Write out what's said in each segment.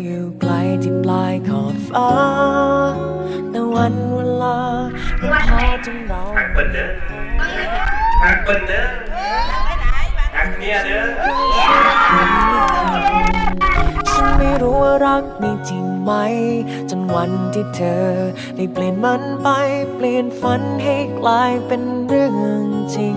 ออยู่ไกลที่ปลายขอบฟ้าแต่วันเวลามันพาจนเราหักเปิ้นเด้อหักเปิ้นเด้อหักเมียเด้อฉันไม่รู้ว่ารักมีจริงไหม จนวันที่เธอ ได้เปลี่ยนมันไป เปลี่ยนฝันให้กลายเป็นเรื่องจริง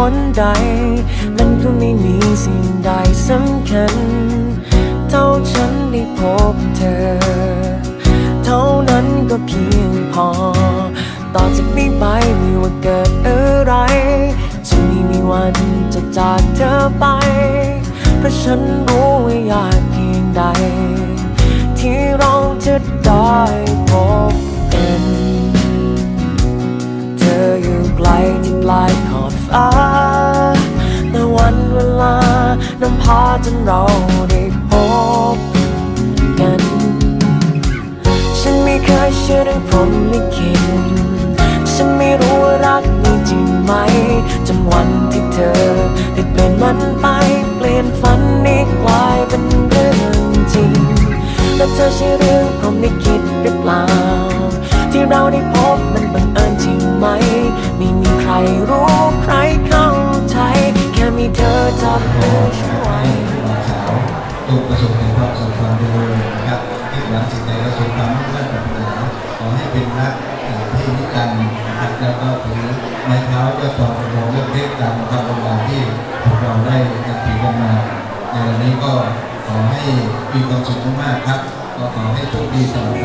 เหตุผลใด มันก็ไม่มีสิ่งใดสำคัญ เท่าฉันได้พบเธอ เท่านั้นก็เพียงพอ ต่อจากนี้ไปไม่ว่าเกิดอะไร จะไม่มีวันจะจากเธอไป เพราะฉันรู้ว่ายากเพียงใด ที่เราจะได้ ฟ้าแต่วันเวลานำพาจนเราได้พบกัน ฉันไม่เคยเชื่อเรื่องพรหมลิขิตฉันไม่รู้ว่ารักมีจริงไหมจนวันที่เธอได้เปลี่ยนมันไปเปลี่ยนฝันนี้กลายเป็นเรื่องจริง และเธอใช่เรื่องพรหมลิขิตหรือเปล่า ที่เราได้พบมันบังเอิญจริงไหม ไม่มีใครรู้ แล้วก็ถือไม้เท้าเจ้าตองเราเลือกเทศตามความต้องการที่พวกเราได้กันถือกันมาในวันนี้ก็ขอให้มีความสุขมากๆครับ ก็ขอให้โชคดีตลอดไป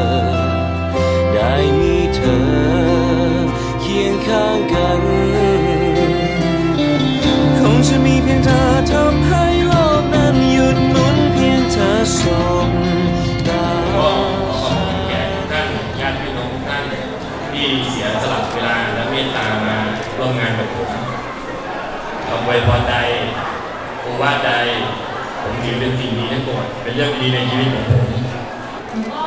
วยพรใดโอวาทใด ผมถือเป็นสิ่งดีทั้งหมดเป็นเรื่องดีในชีวิตของผม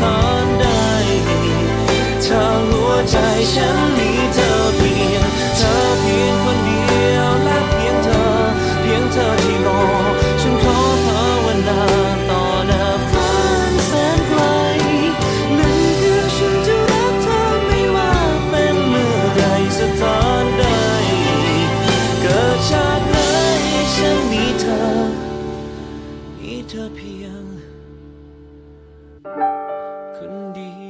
สถานใดถ้าหัวใจฉันมีเธอเพียงเธอเพียงคนเดียวและเพียงเธอ เพียงเธอที่รอ ฉันขอภาวนาต่อหน้าฟ้าแสนไกลนั่นคือฉันจะรักเธอไม่ว่าเป็นเมื่อไรสถานใดเกิดชาติไหนฉันมีเธอ มีเธอเพียง couldn't deal.